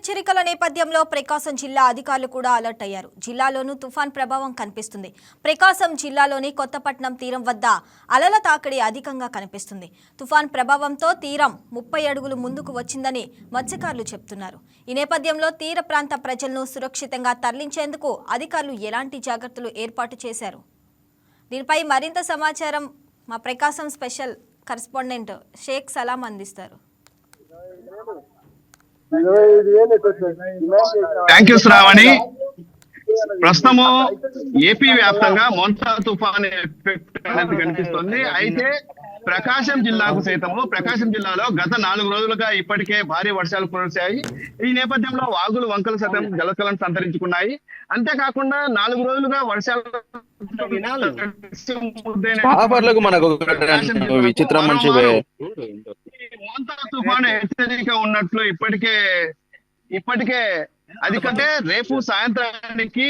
హెచ్చరికల నేపథ్యంలో ప్రకాశం జిల్లా అధికారులు కూడా అలర్ట్ అయ్యారు. జిల్లాలోనూ తుఫాన్ ప్రభావం కనిపిస్తుంది. ప్రకాశం జిల్లాలోని కొత్తపట్నం తీరం వద్ద అలల తాకిడి అధికంగా కనిపిస్తుంది. తుఫాన్ ప్రభావంతో తీరం ముప్పై అడుగులు ముందుకు వచ్చిందని మత్స్యకారులు చెప్తున్నారు. ఈ నేపథ్యంలో తీర ప్రాంత ప్రజలను సురక్షితంగా తరలించేందుకు అధికారులు ఎలాంటి జాగ్రత్తలు ఏర్పాటు చేశారు? దీనిపై మరింత సమాచారం మా ప్రకాశం స్పెషల్ కరస్పాండెంట్ షేక్ సలాం అందిస్తారు. థ్యాంక్ యూ శ్రావణి ప్రస్తుతము ఏపీ వ్యాప్తంగా మోంతా తుఫాన్ ఎఫెక్ట్ అనేది కనిపిస్తుంది. అయితే ప్రకాశం జిల్లాకు సైతము ప్రకాశం జిల్లాలో గత నాలుగు రోజులుగా ఇప్పటికే భారీ వర్షాలు కురిశాయి. ఈ నేపథ్యంలో వాగులు వంకలు సైతం జలకలను సంతరించుకున్నాయి. అంతేకాకుండా నాలుగు రోజులుగా వర్షాలు మనకు విచిత్రం మోంతా తుఫాను హెచ్చరిక ఉన్నట్లు ఇప్పటికే ఇప్పటికే అది కంటే రేపు సాయంత్రానికి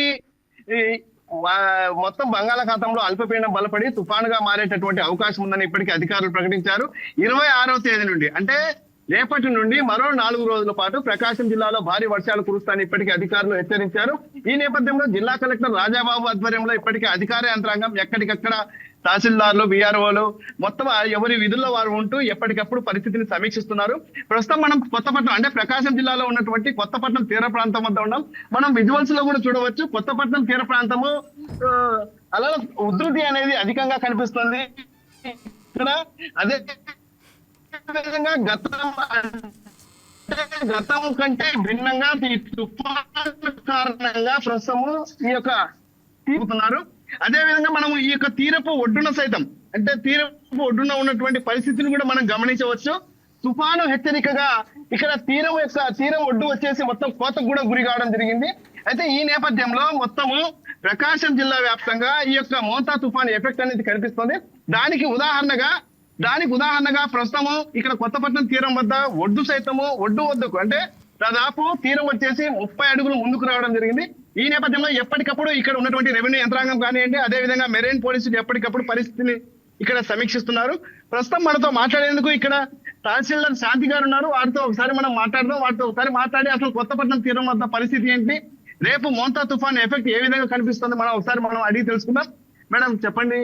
మొత్తం బంగాళాఖాతంలో అల్పపీడనం బలపడి తుఫానుగా మారేటటువంటి అవకాశం ఉందని ఇప్పటికే అధికారులు ప్రకటించారు. ఇరవై ఆరవ తేదీ నుండి అంటే రేపటి నుండి మరో నాలుగు రోజుల పాటు ప్రకాశం జిల్లాలో భారీ వర్షాలు కురుస్తాయని ఇప్పటికే అధికారులు హెచ్చరించారు. ఈ నేపథ్యంలో జిల్లా కలెక్టర్ రాజాబాబు ఆధ్వర్యంలో ఇప్పటికే అధికార యంత్రాంగం ఎక్కడికక్కడ తహసీల్దార్లు బీఆర్ఓలు మొత్తం ఎవరి విధుల్లో వారు ఉంటూ ఎప్పటికప్పుడు పరిస్థితిని సమీక్షిస్తున్నారు. ప్రస్తుతం మనం కొత్తపట్నం అంటే ప్రకాశం జిల్లాలో ఉన్నటువంటి కొత్తపట్నం తీర ప్రాంతం వద్ద ఉన్నాం. మనం విజువల్స్లో కూడా చూడవచ్చు. కొత్తపట్నం తీర ప్రాంతము అలా ఉధృతి అనేది అధికంగా కనిపిస్తుంది. ఇక్కడ అదే విధంగా గతం గతం కంటే భిన్నంగా ఈ తుఫాను కారణంగా ప్రస్తుతము ఈ యొక్క తీరుతున్నారు. అదే విధంగా మనము ఈ యొక్క తీరపు ఒడ్డున సైతం అంటే తీరపు ఒడ్డున ఉన్నటువంటి పరిస్థితిని కూడా మనం గమనించవచ్చు. తుఫాను హెచ్చరికగా ఇక్కడ తీరం యొక్క తీరం ఒడ్డు వచ్చేసి మొత్తం కోతకు కూడా గురి కావడం జరిగింది. అయితే ఈ నేపథ్యంలో మొత్తము ప్రకాశం జిల్లా వ్యాప్తంగా ఈ యొక్క మోతా తుఫాను ఎఫెక్ట్ అనేది కనిపిస్తుంది. దానికి ఉదాహరణగా దానికి ఉదాహరణగా ప్రస్తుతము ఇక్కడ కొత్తపట్నం తీరం వద్ద ఒడ్డు సైతము ఒడ్డు వద్దకు అంటే దాదాపు తీరం వచ్చేసి ముప్పై అడుగులు ముందుకు రావడం జరిగింది. ఈ నేపథ్యంలో ఎప్పటికప్పుడు ఇక్కడ ఉన్నటువంటి రెవెన్యూ యంత్రాంగం కానివ్వండి అదే విధంగా మెరైన్ పోలీసులు ఎప్పటికప్పుడు పరిస్థితిని ఇక్కడ సమీక్షిస్తున్నారు. ప్రస్తుతం మనతో మాట్లాడేందుకు ఇక్కడ తహసీల్దార్ శాంతి గారు ఉన్నారు. వారితో ఒకసారి మనం మాట్లాడదాం. వారితో ఒకసారి మాట్లాడి అసలు కొత్తపట్నం తీరం వద్ద పరిస్థితి ఏంటి? రేపు మోంతా తుఫాన్ ఎఫెక్ట్ ఏ విధంగా కనిపిస్తుంది? మనం ఒకసారి మనం అడిగి తెలుసుకుందాం. మేడం చెప్పండి.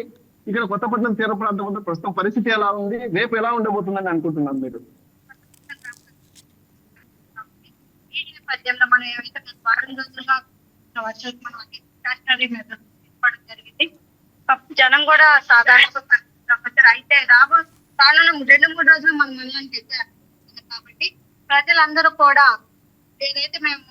ఇక్కడ కొత్తపట్నం తీర ప్రాంతం వద్ద ప్రస్తుతం పరిస్థితి ఎలా ఉంది? రేపు ఎలా ఉండబోతుందని అనుకుంటున్నాను మీరు? నేపథ్యంలో మనం ఏమైతే వారం రోజులుగా వర్షాలు మనం తీసుకోవడం జరిగింది. జనం కూడా సాధారణ అయితే రాబో కాలంలో రెండు మూడు రోజులు మనం మనలాంటి కాబట్టి ప్రజలందరూ కూడా ఏదైతే మేము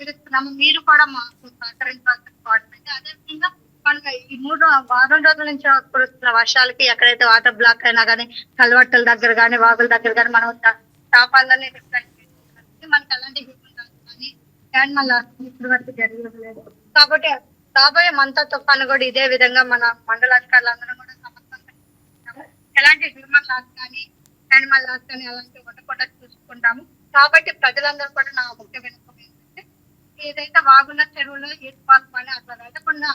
పిలుస్తున్నామో మీరు కూడా మాకు సహకరించాల్సిన గవర్నమెంట్ అదేవిధంగా మనకి ఈ మూడు వారం రోజుల నుంచి కురుస్తున్న వర్షాలకి ఎక్కడైతే వాటర్ బ్లాక్ అయినా కానీ కలవట్టల దగ్గర కానీ వాగుల దగ్గర కానీ మనం చేపాలని మనకి అలాంటి అండ్ మళ్ళీ యానిమల్ ఇప్పుడు వరకు జరగలేదు కాబట్టి రాబోయే మంత తుఫాను కూడా ఇదే విధంగా మన మండల అధికారులందరం కూడా సమర్థంగా ఎలాంటి హ్యూమన్ లాస్ కానీ యానిమల్ లాస్ కానీ అలాంటివి ఉండకుండా చూసుకుంటాము. కాబట్టి ప్రజలందరూ కూడా నా ముఖ్య వినపం ఏంటంటే ఏదైతే వాగున్న చెరువులో ఏది పాల్పని అట్లా వెళ్ళకుండా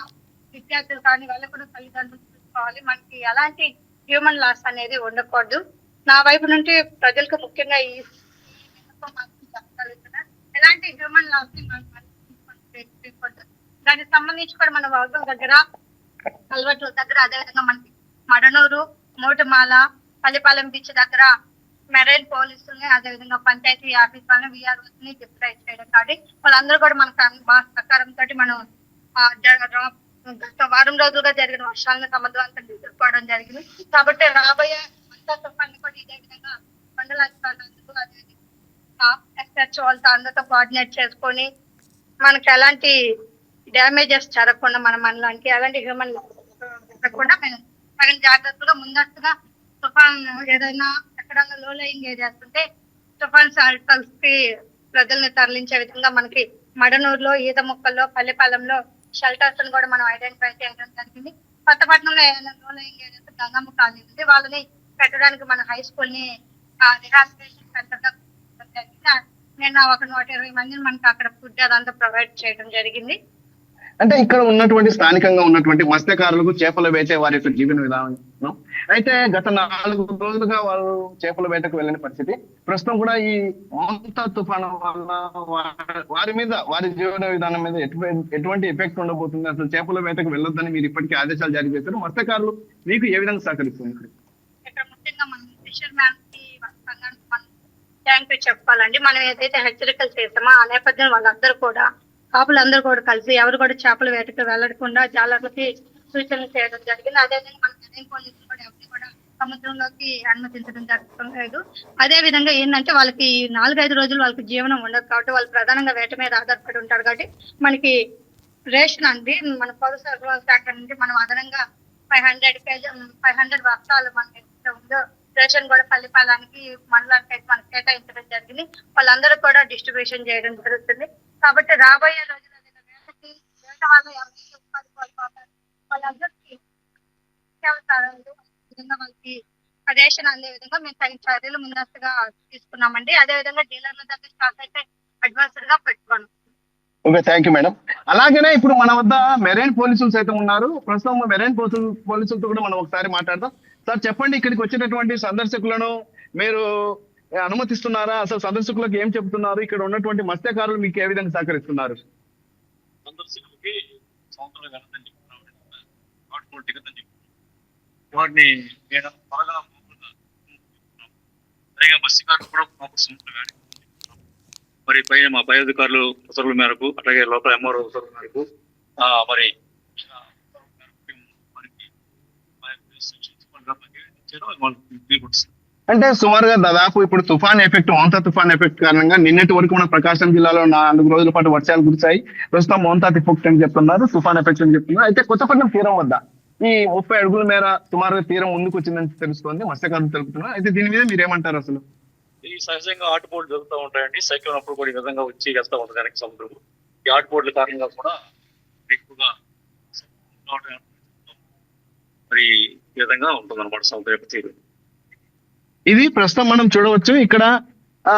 విద్యార్థులు కానీ వెళ్ళకుండా తల్లిదండ్రులు చూసుకోవాలి. మనకి ఎలాంటి హ్యూమన్ లాస్ అనేది ఉండకూడదు. నా వైపు నుండి ప్రజలకు ముఖ్యంగా ఈ ఎలాంటి హ్యూమన్ లాస్ దానికి సంబంధించి కూడా మన వర్గం దగ్గర కల్వట్ల దగ్గర అదేవిధంగా మనకి మడనూరు మోటుమాల పల్లిపాలెం బీచ్ దగ్గర మెరైన్ పోలీసుల్ని అదేవిధంగా పంచాయతీ ఆఫీస్ వాళ్ళని విఆర్ఓస్ని డిప్లాయ్ చేయడం కాబట్టి వాళ్ళందరూ కూడా మన బాగా తోటి మనం గత వారం రోజులుగా జరిగిన వర్షాలను సమర్థవంతంగా ఎదుర్కోవడం జరిగింది. కాబట్టి రాబోయే అంతా తుఫాన్ని కూడా ఇదే విధంగా మండల అదేవిధంగా చర్చ్ వాళ్ళతో అందరితో కోఆర్డినేట్ చేసుకొని మనకి ఎలాంటి డ్యామేజెస్ జరగకుండా మన మనలాంటి ఎలాంటి హ్యూమన్ జరగకుండా మేము తగిన జాగ్రత్తగా ముందస్తుగా తుఫాన్ ఏదైనా ఎక్కడైనా లో లయింగ్ ఏరియాస్ ఉంటే తుఫాన్ సర్కల్స్కి ప్రజల్ని తరలించే విధంగా మనకి మడనూరులో ఈత ముక్కల్లో పల్లెపాలెంలో షెల్టర్స్ కూడా మనం ఐడెంటిఫై చేయడం జరిగింది. కొత్తపట్నంలో ఏదైనా లో లయింగ్ ఏరియాస్ గంగమ్మ కాలనీ ఉంది. వాళ్ళని పెట్టడానికి మన హై స్కూల్ని రిహాబిలిటేషన్ సెంటర్గా జరిగింది. నిన్న ఒక నూట ఇరవై మందిని మనకి అక్కడ ఫుడ్ అదంతా ప్రొవైడ్ చేయడం జరిగింది. అంటే ఇక్కడ ఉన్నటువంటి స్థానికంగా ఉన్నటువంటి మత్స్యకారులకు చేపలు వేసే వారి యొక్క జీవన విధానం అయితే గత నాలుగు రోజులుగా వాళ్ళు చేపల వేటకు వెళ్ళని పరిస్థితి. ప్రస్తుతం కూడా ఈ మోంతా తుఫాను వల్ల వారి మీద వారి జీవన విధానం మీద ఎటువంటి ఎఫెక్ట్ ఉండబోతుంది? అసలు చేపల వేటకు వెళ్ళొద్దని మీరు ఇప్పటికీ ఆదేశాలు జారీ చేశారు. మత్స్యకారులు మీకు ఏ విధంగా సహకరిస్తున్నారు? ఇక్కడ ముఖ్యంగా మనం ఫిషర్ మ్యాన్కి సంఘానికి మనం థ్యాంక్ యూ చెప్పాలండి. మనం ఏదైతే హెచ్చరికలు చేసామో ఆ నేపథ్యం వాళ్ళందరూ కూడా కాపులందరూ కూడా కలిసి ఎవరు కూడా చేపల వేటకు వెళ్ళకుండా జాలర్లకి సూచనలు చేయడం జరిగింది. అదేవిధంగా మన మెరైన్ పోలీసులు కూడా ఎవరిని కూడా సముద్రంలోకి అనుమతించడం జరుగుతుంది అదే విధంగా ఏంటంటే వాళ్ళకి నాలుగైదు రోజులు వాళ్ళకి జీవనం ఉండదు కాబట్టి వాళ్ళు ప్రధానంగా వేట మీద ఆధారపడి ఉంటారు కాబట్టి మనకి రేషన్ అండి. మన పౌర సరఫరా శాఖ నుండి మనం అదనంగా five hundred KG five hundred బస్తాలు మనకి ఎంత ఉందో రేషన్ కూడా పల్లిపాలానికి మండలానికి అయితే మనకి కేటాయించడం జరిగింది. వాళ్ళందరూ కూడా డిస్ట్రిబ్యూషన్ చేయడం జరుగుతుంది. కాబట్టి రాబోయే రోజుల్లో వేటకి వేట ఉపాధి కోల్పోతారు వాళ్ళందరికీ వాళ్ళకి రేషన్ అందే విధంగా మేము తగిన చర్యలు ముందస్తుగా తీసుకున్నామండి. అదే విధంగా డీలర్ల దగ్గర స్టాక్ అయితే అడ్వాన్స్డ్గా పెట్టుకోండి ఓకే థ్యాంక్ యూ మేడం. అలాగనే ఇప్పుడు మన వద్ద మెరైన్ పోలీసులు సైతం ఉన్నారు. ప్రస్తుతం మెరైన్ పోలీసులు పోలీసులతో కూడా మనం ఒకసారి మాట్లాడదాం. సార్ చెప్పండి ఇక్కడికి వచ్చినటువంటి సందర్శకులను మీరు అనుమతిస్తున్నారా? అసలు సందర్శకులకు ఏం చెప్తున్నారు? ఇక్కడ ఉన్నటువంటి మత్స్యకారులు మీకు ఏ విధంగా సహకరిస్తున్నారు? సందర్శకులకి సంవత్సరం వెళ్ళదని చెప్తున్నాం దిగదని వాటిని నేను త్వరగా పైగా మత్స్యకారులు కూడా మాకు సముద్రం మరి పైన మా పై అధికారులు ఉత్తర్వుల మేరకు అలాగే లోకల్ ఎంఆర్ఓ ఉత్తర్వుల మేరకు ఆ, మరి అంటే సుమారుగా దాదాపు ఇప్పుడు తుఫాన్ ఎఫెక్ట్ మోంతా తుఫాన్ ఎఫెక్ట్ కారణంగా నిన్నటి వరకు మన ప్రకాశం జిల్లాలో నాలుగు రోజుల పాటు వర్షాలు కురిశాయి. ప్రస్తుతం మోంతా ఎఫెక్ట్ అని చెప్తున్నారు తుఫాన్ ఎఫెక్ట్ అని చెప్తున్నారు. అయితే కొత్తపట్నం తీరం వద్ద ఈ ముప్పై అడుగుల మేర సుమారుగా తీరం ముందుకు వచ్చిందని తెలుస్తోంది మత్స్యకారులు తెలుపుతున్నారు. అయితే దీని మీద మీరు ఏమంటారు అసలు? ఈ సహజంగా ఆటుపోట్లు జరుగుతూ ఉంటాయండి. సైక్లోన్ అప్పుడు కూడా ఈ విధంగా వచ్చి వేస్తూ ఉంటుంది వెనక్కి సముద్రం ఈ ఆటుపోట్ల కారణంగా కూడా ఎక్కువగా మరి ఈ విధంగా ఉంటుంది అనమాట సముద్ర తీరు. ఇది ప్రస్తుతం మనం చూడవచ్చు. ఇక్కడ ఆ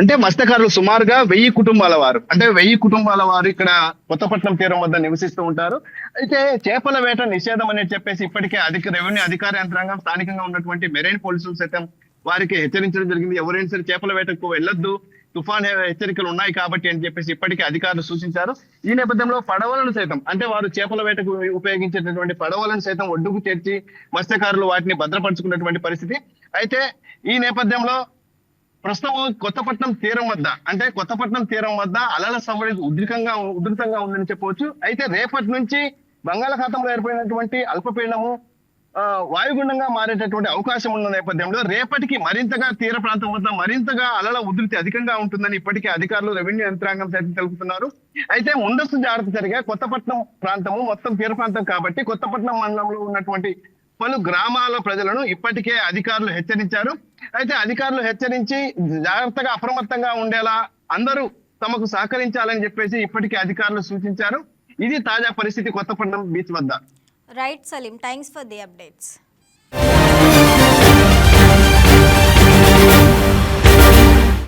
అంటే మత్స్యకారులు సుమారుగా వెయ్యి కుటుంబాల వారు. అంటే వెయ్యి కుటుంబాల వారు ఇక్కడ కొత్తపట్నం తీరం వద్ద నివసిస్తూ ఉంటారు. అయితే చేపల వేట నిషేధం అని చెప్పేసి ఇప్పటికే అధిక రెవెన్యూ అధికార యంత్రాంగం స్థానికంగా ఉన్నటువంటి మెరైన్ పోలీసులు సైతం వారికి హెచ్చరించడం జరిగింది. ఎవరైనా సరే చేపల వేటకు వెళ్ళొద్దు. తుఫాన్ హెచ్చరికలు ఉన్నాయి కాబట్టి అని చెప్పేసి ఇప్పటికే అధికారులు సూచించారు. ఈ నేపథ్యంలో పడవలను సైతం అంటే వారు చేపల వేటకు ఉపయోగించేటటువంటి పడవలను సైతం ఒడ్డుకు చేర్చి మత్స్యకారులు వాటిని భద్రపరుచుకున్నటువంటి పరిస్థితి. అయితే ఈ నేపథ్యంలో ప్రస్తుతం కొత్తపట్నం తీరం వద్ద అంటే కొత్తపట్నం తీరం వద్ద అలల సవ్వడి ఉధృతంగా ఉధృతంగా ఉందని చెప్పవచ్చు. అయితే రేపటి నుంచి బంగాళాఖాతంలో ఏర్పడినటువంటి అల్పపీడనము వాయుగుండంగా మారేటటువంటి అవకాశం ఉన్న నేపథ్యంలో రేపటికి మరింతగా తీర ప్రాంతం వద్ద మరింతగా అలల ఉధృతి అధికంగా ఉంటుందని ఇప్పటికే అధికారులు రెవెన్యూ యంత్రాంగం సైతం తెలుపుతున్నారు. అయితే ముందస్తు జాగ్రత్త జరిగే కొత్తపట్నం ప్రాంతము మొత్తం తీర ప్రాంతం కాబట్టి కొత్తపట్నం మండలంలో ఉన్నటువంటి పలు గ్రామాల ప్రజలను ఇప్పటికే అధికారులు హెచ్చరించారు. అయితే అధికారులు హెచ్చరించి జాగ్రత్తగా అప్రమత్తంగా ఉండేలా అందరూ తమకు సహకరించాలని చెప్పేసి ఇప్పటికే అధికారులు సూచించారు. ఇది తాజా పరిస్థితి కొత్తపట్నం బీచ్ వద్ద. Right Salim, thanks for the updates.